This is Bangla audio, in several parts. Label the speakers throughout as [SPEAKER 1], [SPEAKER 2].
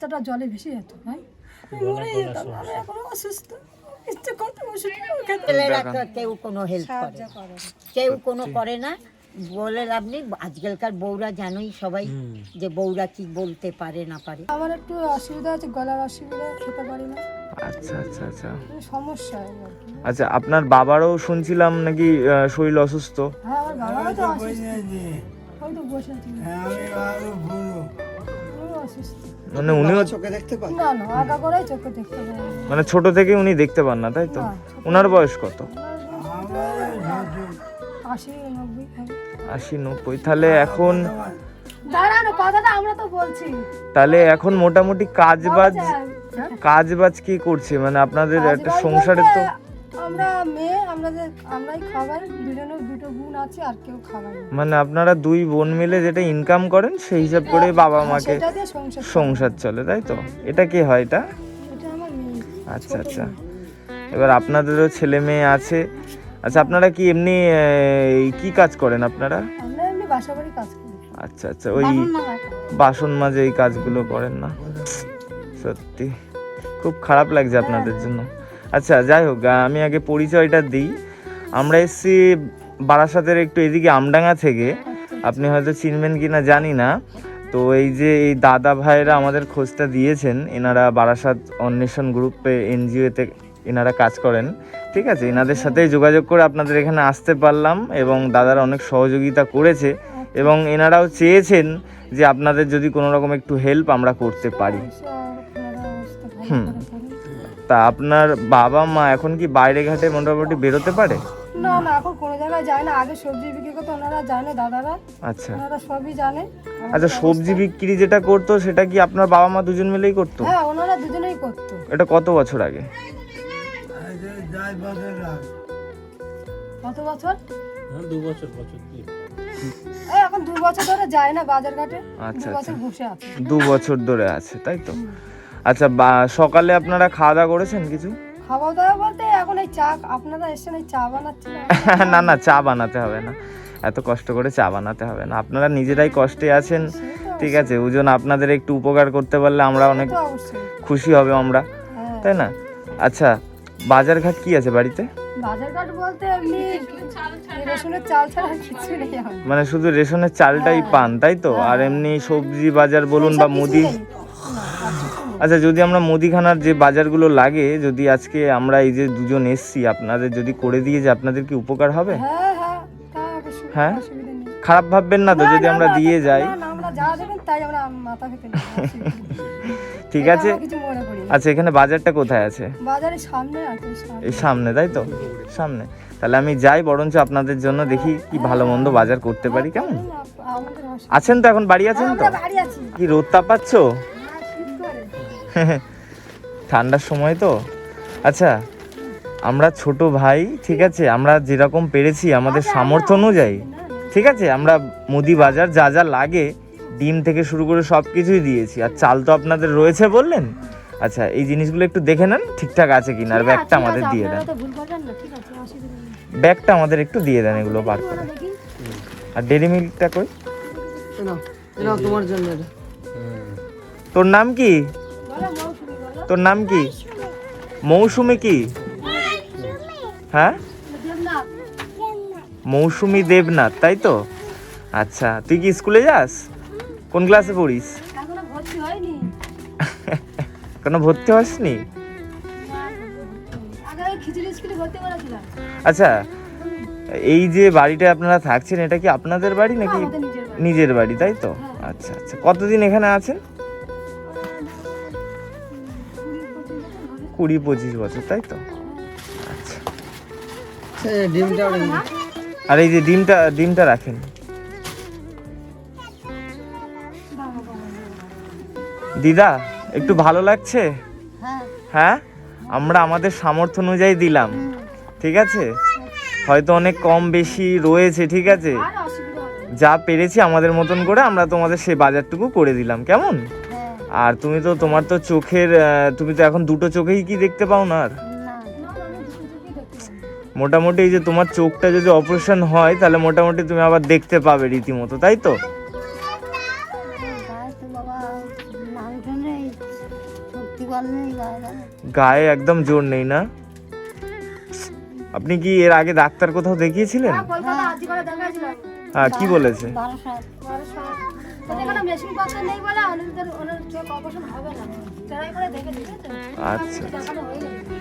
[SPEAKER 1] বাচ্চাটা জলে ভেসে যেত ভাই। মরে যেতাম আমি এখন অসুস্থ। ইচ্ছে করতে ওষুধ
[SPEAKER 2] ছেলেরা কেউ কোনো হেল্প করে কেউ কোনো করে না। বলে লাভ নেই। আজকালকার বউরা জানোই সবাই যে বউরা কি বলতে পারে না পারে।
[SPEAKER 1] আমার একটু অসুবিধা আছে গলার অসুবিধা খেতে পারি না।
[SPEAKER 3] আচ্ছা আচ্ছা আচ্ছা।
[SPEAKER 1] সমস্যা
[SPEAKER 3] আচ্ছা আপনার বাবারও শুনছিলাম নাকি শরীর অসুস্থ?
[SPEAKER 1] হ্যাঁ আমার বাবাও তো অসুস্থ। ওই তো বসে আছি। পুরো অসুস্থ
[SPEAKER 3] মানে উনিও
[SPEAKER 1] না না আগা করেই চোখে দেখতে পাই না।
[SPEAKER 3] মানে ছোট থেকে উনি দেখতে পান না তাই তো? ওনার বয়স কত?
[SPEAKER 1] আশি নব্বই
[SPEAKER 3] আশি নব্বই। তাহলে এখন
[SPEAKER 1] দাঁড়ানো কথাটা আমরা তো বলছি।
[SPEAKER 3] তাহলে এখন মোটামুটি কাজ বাজ
[SPEAKER 1] হ্যাঁ?
[SPEAKER 3] কাজ বাজ কি করছে? মানে আপনাদের একটা সংসারে তো
[SPEAKER 1] আমরা মেয়ে আমরা আমরাই খাবার গুণ আছে আর কেউ না
[SPEAKER 3] মানে আপনারা দুই বোন মিলে যেটা ইনকাম করেন সেই হিসাব করে বাবা মাকে
[SPEAKER 1] সেটা দিয়ে সংসার চলে।
[SPEAKER 3] সংসার চলে তাই তো? এটা কি হয় এটা?
[SPEAKER 1] এটা আমার মেয়ে
[SPEAKER 3] আচ্ছা আচ্ছা। এবার আপনাদেরও ছেলে মেয়ে আছে। আচ্ছা আপনারা কি এমনি কি কাজ করেন আপনারা?
[SPEAKER 1] আমরা এমনি বাসা বাড়ি কাজ করি।
[SPEAKER 3] আচ্ছা আচ্ছা ওই বাসন মাজে এই কাজগুলো করেন না? সত্যি খুব খারাপ লাগছে আপনাদের জন্য। আচ্ছা যাই হোক আহ, আমি আগে পরিচয়টা দিই। আমরা এসছি বারাসাতের একটু এদিকে আমডাঙ্গা থেকে আপনি হয়তো চিনবেন কি না জানি না। তো এই যে এই দাদা ভাইরা আমাদের খোঁজটা দিয়েছেন, এনারা বারাসাত অন্বেষণ গ্রুপে এনজিওতে এনারা কাজ করেন। ঠিক আছে, এনাদের সাথে যোগাযোগ করে আপনাদের এখানে আসতে পারলাম এবং দাদারা অনেক সহযোগিতা করেছে এবং এনারাও চেয়েছেন যে আপনাদের যদি কোনো রকম একটু হেল্প আমরা করতে পারি। হুম। তা আপনার বাবা মা এখন কি বাইরে ঘাটে মোটামুটি বেরোতে পারে?
[SPEAKER 1] না না এখন কোনো জায়গায় যায় না। আগে সবজি বিক্রি করতো ওনারা জানে দাদারা।
[SPEAKER 3] আচ্ছা।
[SPEAKER 1] ওনারা সবই জানে।
[SPEAKER 3] আচ্ছা সবজি বিক্রি যেটা করতো সেটা কি আপনার বাবা মা দুজন মিলেই করতো?
[SPEAKER 1] হ্যাঁ ওনারা দুজনেই করতো।
[SPEAKER 3] এটা কত বছর আগে?
[SPEAKER 1] কত বছর?
[SPEAKER 4] হ্যাঁ দু বছর বছর
[SPEAKER 1] এখন দু বছর ধরে যায় না বাজার ঘাটে
[SPEAKER 3] আচ্ছা,
[SPEAKER 1] বছর বসে আছে।
[SPEAKER 3] দু বছর ধরে আছে তাই তো? আচ্ছা বা- সকালে আপনারা খাওয়া দাওয়া করেছেন কিছু?
[SPEAKER 1] খাওয়া দাওয়া বলতে এখন এই চা আপনারা এসছেন এই চা বানাচ্ছেন।
[SPEAKER 3] না না চা বানাতে হবে না। এত কষ্ট করে চা বানাতে হবে না। আপনারা নিজেরাই কষ্টে আছেন। ঠিক আছে ওজন আপনাদের একটু উপকার করতে পারলে আমরা অনেক খুশি হবে আমরা।
[SPEAKER 1] হ্যাঁ।
[SPEAKER 3] তাই না? আচ্ছা বাজার ঘাট কি আছে বাড়িতে?
[SPEAKER 1] বাজার বলতে এমনি রসুনের চাল ছাড়া কিছু নেই
[SPEAKER 3] মানে শুধু রেশনের চালটাই পান তাই তো? আর এমনি সবজি বাজার বলুন বা মুদি। আচ্ছা যদি আমরা মুদিখানার যে বাজারগুলো লাগে যদি আজকে আমরা এই যে দুজন এসছি আপনাদের যদি করে দিয়ে যে আপনাদের কি উপকার হবে?
[SPEAKER 1] হ্যাঁ হ্যাঁ
[SPEAKER 3] হ্যাঁ? খারাপ ভাববেন না তো যদি আমরা দিয়ে যাই। ঠিক আছে। আচ্ছা এখানে বাজারটা কোথায় আছে?
[SPEAKER 1] সামনে
[SPEAKER 3] এই সামনে তাই তো? সামনে। তাহলে আমি যাই বরঞ্চ আপনাদের জন্য দেখি কি ভালো মন্দ বাজার করতে পারি কেমন? আছেন তো এখন বাড়ি আছেন তো? কি রোদ তাপাচ্ছ
[SPEAKER 1] হ্যাঁ।
[SPEAKER 3] ঠান্ডার সময় তো? আচ্ছা আমরা ছোট ভাই ঠিক আছে? আমরা যেরকম পেরেছি আমাদের সামর্থ্য অনুযায়ী ঠিক আছে? আমরা মুদি বাজার যা যা লাগে ডিম থেকে শুরু করে সব কিছুই দিয়েছি। আর চাল তো আপনাদের রয়েছে বললেন? আচ্ছা এই জিনিসগুলো একটু দেখে নেন ঠিকঠাক আছে কিনা আর ব্যাগটা আমাদের দিয়ে দেন।
[SPEAKER 1] আপনারা তো ভুল করবেন না, ঠিক আছে, অসুবিধা নেই।
[SPEAKER 3] ব্যাগটা আমাদের একটু দিয়ে দেন এগুলো বার করে। আর ডেরি মিল্কটা কই?
[SPEAKER 2] তোমার জন্য
[SPEAKER 3] তোর নাম কি। তোর নাম কি? মৌসুমি কি? হ্যাঁ? মৌসুমি দেবনাথ তাই তো? আচ্ছা তুই কি স্কুলে যাস? কোন ক্লাসে পড়িস। কোনো ভর্তি হসনি। আচ্ছা এই যে বাড়িটা আপনারা থাকছেন এটা কি আপনাদের বাড়ি নাকি
[SPEAKER 1] নিজের বাড়ি।
[SPEAKER 3] নিজের বাড়ি তাই তো? আচ্ছা আচ্ছা কতদিন এখানে আছেন? কুড়ি পঁচিশ বছর তাই তো? আচ্ছা।
[SPEAKER 2] ডিমটা
[SPEAKER 3] আর এই যে ডিমটা ডিমটা রাখেন। দিদা একটু ভালো লাগছে?
[SPEAKER 1] হ্যাঁ,
[SPEAKER 3] হ্যাঁ? আমরা আমাদের সামর্থ্য অনুযায়ী দিলাম ঠিক আছে? হয়তো অনেক কম বেশি রয়েছে ঠিক আছে। যা পেরেছি আমাদের মতন করে আমরা তোমাদের সেই বাজারটুকু করে দিলাম কেমন?
[SPEAKER 1] হ্যাঁ,
[SPEAKER 3] আর তুমি তো তোমার তো চোখের তুমি তো এখন দুটো চোখেই কি দেখতে পাও না আর?
[SPEAKER 1] না, না, আমি দুটো চোখেই দেখতে পাই।
[SPEAKER 3] মোটামুটি এই যে তোমার চোখটা যদি অপারেশন হয় তাহলে মোটামুটি তুমি আবার দেখতে পাবে রীতিমতো তাই তো?
[SPEAKER 1] গায়ে
[SPEAKER 3] একদম জোর নেই না? আপনি কি এর আগে ডাক্তার কোথাও দেখিয়েছিলেন? হ্যাঁ কি বলেছে?
[SPEAKER 5] এখানে মেশিন পত্র নেই বলে ওনাদের ওনার চোখ অপারেশন হবে না। ট্রাই করে দেখে
[SPEAKER 3] আচ্ছা।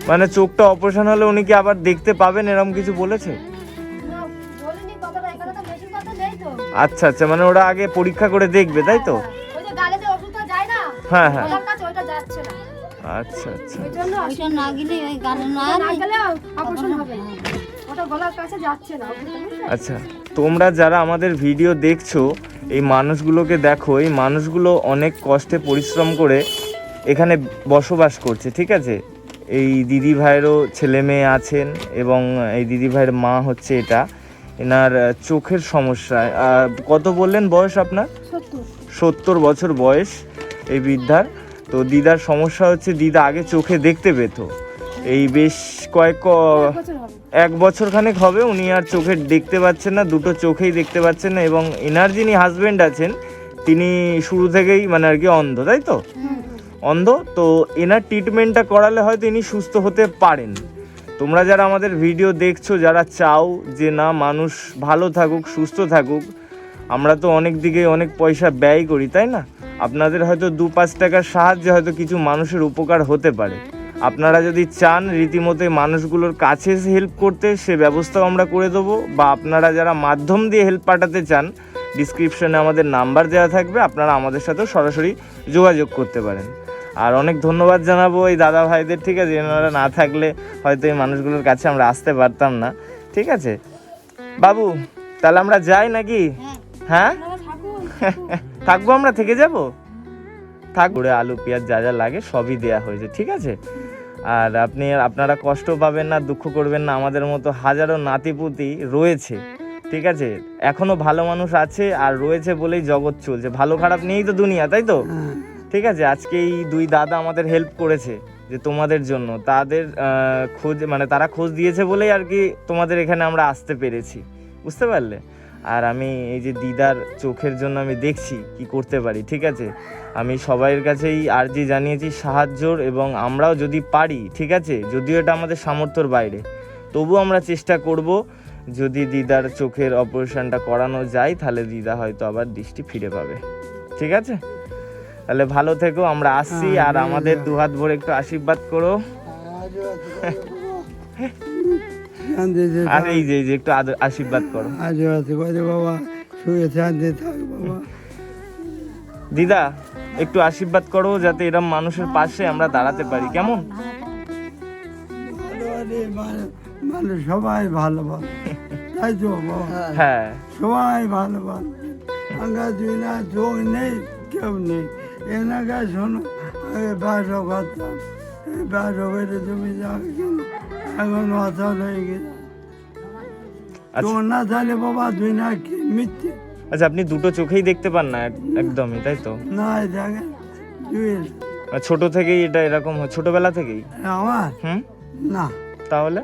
[SPEAKER 3] মানে চোখটা অপারেশন হলে উনি কি আবার দেখতে পাবেন এরকম কিছু বলেছে?
[SPEAKER 5] না বলিনি কথাটা এখানে তো মেশিন পত্র নেই তো।
[SPEAKER 3] আচ্ছা আচ্ছা মানে ওরা আগে পরীক্ষা করে দেখবে তাই তো?
[SPEAKER 5] ওই যে গালে যে ওষুধটা যায় না
[SPEAKER 3] হ্যাঁ হ্যাঁ। আচ্ছা আচ্ছা।
[SPEAKER 5] ওই জন্য
[SPEAKER 1] ওইটা না গেলে ওই গালে না
[SPEAKER 5] না গেলে অপারেশন হবে। ওটা গলার কাছে যাচ্ছে না। ওষুধটা বুঝলে?
[SPEAKER 3] আচ্ছা তোমরা যারা আমাদের ভিডিও দেখছ এই মানুষগুলোকে দেখো এই মানুষগুলো অনেক কষ্টে পরিশ্রম করে এখানে বসবাস করছে ঠিক আছে? এই দিদি ভাইয়েরও ছেলে মেয়ে আছেন এবং এই দিদি ভাইয়ের মা হচ্ছে এটা। এনার চোখের সমস্যা। কত বললেন বয়স আপনার?
[SPEAKER 5] সত্তর।
[SPEAKER 3] বছর বয়স এই বৃদ্ধার। তো দিদার সমস্যা হচ্ছে দিদা আগে চোখে দেখতে পেত। এই বেশ কয়েক এক বছর খানেক হবে, উনি আর চোখে দেখতে পাচ্ছেন না, দুটো চোখেই দেখতে পাচ্ছেন না এবং এনার যিনি হাজবেন্ড আছেন, তিনি শুরু থেকেই মানে আর কি অন্ধ, তাই তো? অন্ধ, তো এনার ট্রিটমেন্টটা করালে হয়তো ইনি সুস্থ হতে পারেন। তোমরা যারা আমাদের ভিডিও দেখছ, যারা চাও যে না, মানুষ ভালো থাকুক, সুস্থ থাকুক, আমরা তো অনেক দিকে অনেক পয়সা ব্যয় করি, তাই না? আপনাদের হয়তো দু পাঁচ টাকার সাহায্যে হয়তো কিছু মানুষের উপকার হতে পারে। আপনারা যদি চান রীতিমতো মানুষগুলোর কাছে হেল্প করতে, সে ব্যবস্থাও আমরা করে দেবো। বা আপনারা যারা মাধ্যম দিয়ে হেল্প পাঠাতে চান ডিসক্রিপশনে আমাদের নাম্বার দেওয়া থাকবে, আপনারা আমাদের সাথেও সরাসরি যোগাযোগ করতে পারেন। আর অনেক ধন্যবাদ জানাব এই দাদা ভাইদের, ঠিক আছে? এনারা না থাকলে হয়তো এই মানুষগুলোর কাছে আমরা আসতে পারতাম না, ঠিক আছে? বাবু, তাহলে আমরা যাই নাকি? হ্যাঁ? থাকব আমরা, থেকে যাব? থাক করে আলু, পেঁয়াজ যা যা লাগে সবই দেয়া হয়েছে, ঠিক আছে? আর আপনি আপনারা কষ্ট পাবেন না দুঃখ করবেন না আমাদের মতো হাজারো নাতিপুতি রয়েছে ঠিক আছে? এখনও ভালো মানুষ আছে আর রয়েছে বলেই জগৎ চলছে। ভালো খারাপ নেই তো দুনিয়া তাই তো? ঠিক আছে আজকে এই দুই দাদা আমাদের হেল্প করেছে যে তোমাদের জন্য। তাদের খোঁজ মানে তারা খোঁজ দিয়েছে বলেই আর কি তোমাদের এখানে আমরা আসতে পেরেছি। বুঝতে পারলে? আর আমি এই যে দিদার চোখের জন্য আমি দেখছি কি করতে পারি ঠিক আছে? আমি সবাইয়ের কাছেই আর্জি জানিয়েছি সাহায্যর এবং আমরাও যদি পারি ঠিক আছে? যদিও এটা আমাদের সামর্থ্যর বাইরে। তবু আমরা চেষ্টা করব যদি দিদার চোখের অপারেশনটা করানো যায় তাহলে দিদা হয়তো আবার দৃষ্টি ফিরে পাবে। ঠিক আছে? তাহলে ভালো থেকো আমরা আসছি আর আমাদের দুহাত ভরে একটু আশীর্বাদ করো। আর এই যে যে একটু আশীর্বাদ করো।
[SPEAKER 6] আজবাতে করে বাবা শুয়ে শান্তি থাক বাবা।
[SPEAKER 3] দিদা একটু আশীর্বাদ করো যাতে এরম মানুষের পাশে আমরা দাঁড়াতে পারি। কেমন?
[SPEAKER 6] ভালো সবাই ভালো ভালো। তাই তো বাবা?
[SPEAKER 3] হ্যাঁ।
[SPEAKER 6] সবাই ভালো ভালো। আঙ্গা দুই না চোখ নেই কেউ নেই। এনাকে শোনো আগে ব্যবসা করতাম এখন অচল হয়ে গেছে তোমার না তাহলে বাবা দুই না মিথ্যে
[SPEAKER 3] আচ্ছা আপনি দুটো চোখেই দেখতে পান না একদমই, তাই তো?
[SPEAKER 6] না দেখে দুই
[SPEAKER 3] ছোট থেকেই এটা এরকম ছোটবেলা থেকেই?
[SPEAKER 6] আমার
[SPEAKER 3] হুম?
[SPEAKER 6] না
[SPEAKER 3] তাহলে?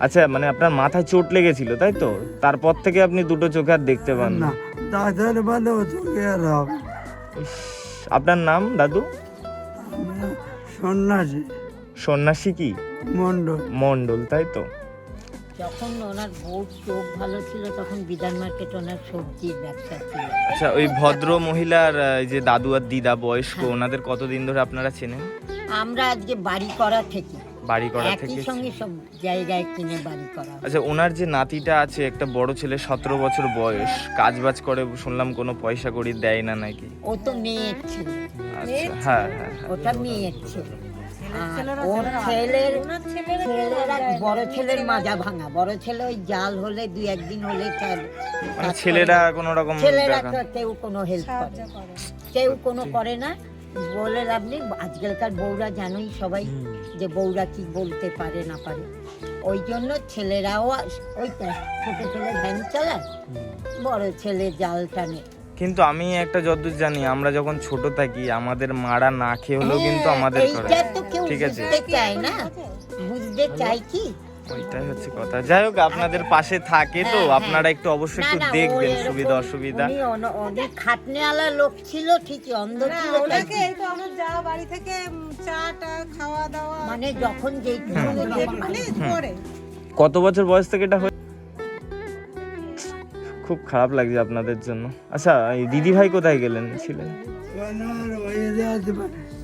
[SPEAKER 3] আচ্ছা মানে আপনার মাথায় চোট লেগেছিল, তাই তো? তারপর থেকে আপনি দুটো চোখে আর দেখতে পান না।
[SPEAKER 6] ডাক্তার বলে চোখে আর হবে
[SPEAKER 3] আপনার নাম দাদু?
[SPEAKER 6] সন্ন্যাসী।
[SPEAKER 3] সন্ন্যাসী কি?
[SPEAKER 6] মন্ডল
[SPEAKER 3] মন্ডল তাই তো।
[SPEAKER 2] যখন ওনার বউর চোখ ভালো ছিল তখন বিধান মার্কেট ওনার সবজির ব্যবসা ছিল।
[SPEAKER 3] আচ্ছা ওই ভদ্র মহিলার যে দাদু আর দিদা বয়স্ক ওনাদের কতদিন ধরে আপনারা চেনেন?
[SPEAKER 2] আমরা আজকে বাড়ি করা থেকে
[SPEAKER 3] বাড়ি করা
[SPEAKER 2] একই
[SPEAKER 3] থেকে
[SPEAKER 2] সঙ্গে সব জায়গায় কিনে বাড়ি করা
[SPEAKER 3] আচ্ছা ওনার যে নাতিটা আছে একটা বড় ছেলে সতেরো বছর বয়স কাজ বাজ করে শুনলাম কোনো পয়সা করি দেয় না নাকি?
[SPEAKER 2] ও তো মেয়ের ছেলে।
[SPEAKER 3] আচ্ছা হ্যাঁ হ্যাঁ হ্যাঁ।
[SPEAKER 2] ওটা মেয়ের ছেলে। আর ওর ছেলের ছেলেরা বড় ছেলের মাজা ভাঙা। বড় ছেলে ওই জাল হলে দুই একদিন হলে
[SPEAKER 3] মানে ছেলেরা কোনো রকম
[SPEAKER 2] ছেলেরা
[SPEAKER 3] দেখা-
[SPEAKER 2] তো কেউ কোনো হেল্প করে কেউ কোনো করে না। বলে লাভ নেই। আজকালকার বউরা জানোই সবাই যে বউরা কি বলতে পারে না পারে। ওই জন্য ছেলেরাও ওই ছোট ছেলে ভ্যান চালায় বড় ছেলে জাল টানে।
[SPEAKER 3] কিন্তু আমি একটা যতদূর জানি আমরা যখন ছোট থাকি আমাদের মারা না খেয়ে হলেও কিন্তু আমাদের করে।
[SPEAKER 2] তো কেউ
[SPEAKER 3] ঠিক আছে?
[SPEAKER 2] বুঝতে চায় না। বুঝতে চাই কি?
[SPEAKER 3] ওইটাই হচ্ছে কথা। যাই হোক আপনাদের পাশে থাকে তো
[SPEAKER 2] হ্যাঁ, হ্যাঁ।
[SPEAKER 3] আপনারা একটু অবশ্যই একটু দেখবেন সুবিধা অসুবিধা।
[SPEAKER 2] অনেক খাটনেওয়ালা লোক ছিল ঠিকই অন্ধ ছিল
[SPEAKER 7] ওনাকে এই তো আমার যা বাড়ি থেকে চা টা খাওয়া দাওয়া
[SPEAKER 2] মানে যখন যেই
[SPEAKER 7] মানে করে
[SPEAKER 3] কত বছর বয়স থেকে এটা হয়ে খুব খারাপ লাগছে আপনাদের জন্য। আচ্ছা এই দিদি ভাই কোথায় গেলেন ছিলেন?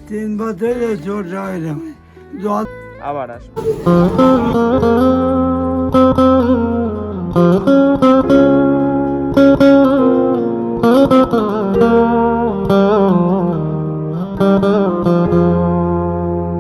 [SPEAKER 6] তিন বছরে ছোট হইলাম যত
[SPEAKER 3] আবার আসব